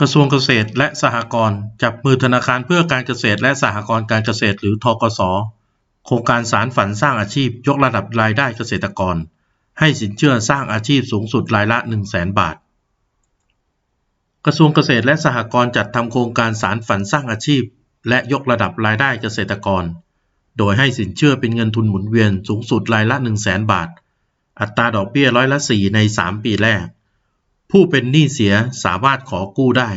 กระทรวงเกษตรและสหกรณ์จับมือธนาคารเพื่อการเกษตรและสหกรณ์การเกษตรหรือทกส โครงการสารฝันสร้างอาชีพยกระดับรายได้เกษตรกร ให้สินเชื่อสร้างอาชีพสูงสุดรายละ1 0 0 0 0แบาท กระทรวงเกษตรและสหกรณ์จัดทำโครงการสารฝันสร้างอาชีพ และยกระดับรายได้เกษตรกร โดยให้สินเชื่อเป็นเงินทุนหมุนเวียนสูงสุดรายละ1 0 0 0 0แบาท อัตราดอกเบี้ยร้อยละ4ใน 3 ปีแรก ผู้เป็นหนี้เสียสามารถขอกู้ได้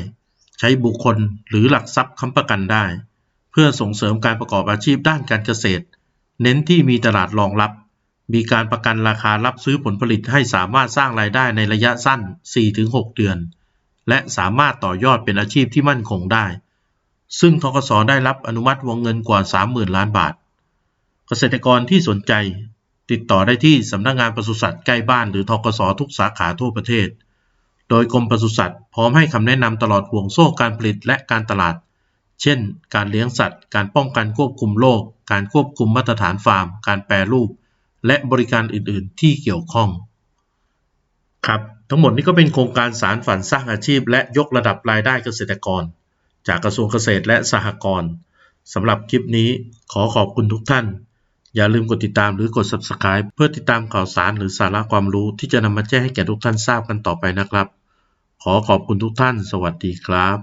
ใช้บุคคลหรือหลักทรัพย์ค้ำประกันได้ เพื่อส่งเสริมการประกอบอาชีพด้านการเกษตร เน้นที่มีตลาดรองรับ มีการประกันราคารับซื้อผลผลิตให้สามารถสร้างรายได้ในระยะสั้น 4-6 เดือน และสามารถต่อยอดเป็นอาชีพที่มั่นคงได้ ซึ่งทกสได้รับอนุมัติวงเงินกว่า 30,000 ล้านบาท เกษตรกรที่สนใจ ติดต่อได้ที่สำนักงานปศุสัตว์ใกล้บ้านหรือทกสทุกสาขาทั่วประเทศ โดยกรมปศุสัตว์พร้อมให้คำแนะนำตลอดห่วงโซ่การผลิตและการตลาด เช่น การเลี้ยงสัตว์ การป้องกันควบคุมโรค การควบคุมมาตรฐานฟาร์ม การแปรรูป และบริการอื่น ๆ ที่เกี่ยวข้อง ครับ ทั้งหมดนี้ก็เป็นโครงการสารฝันสร้างอาชีพ และยกระดับรายได้เกษตรกร จากกระทรวงเกษตรและสหกรณ์สำหรับคลิปนี้ขอขอบคุณทุกท่าน อย่าลืมกดติดตามหรือกด Subscribe เพื่อติดตามข่าวสารหรือสาระความรู้ที่จะนำมาแจ้งให้แก่ทุกท่านทราบกันต่อไปนะครับ ขอขอบคุณทุกท่าน สวัสดีครับ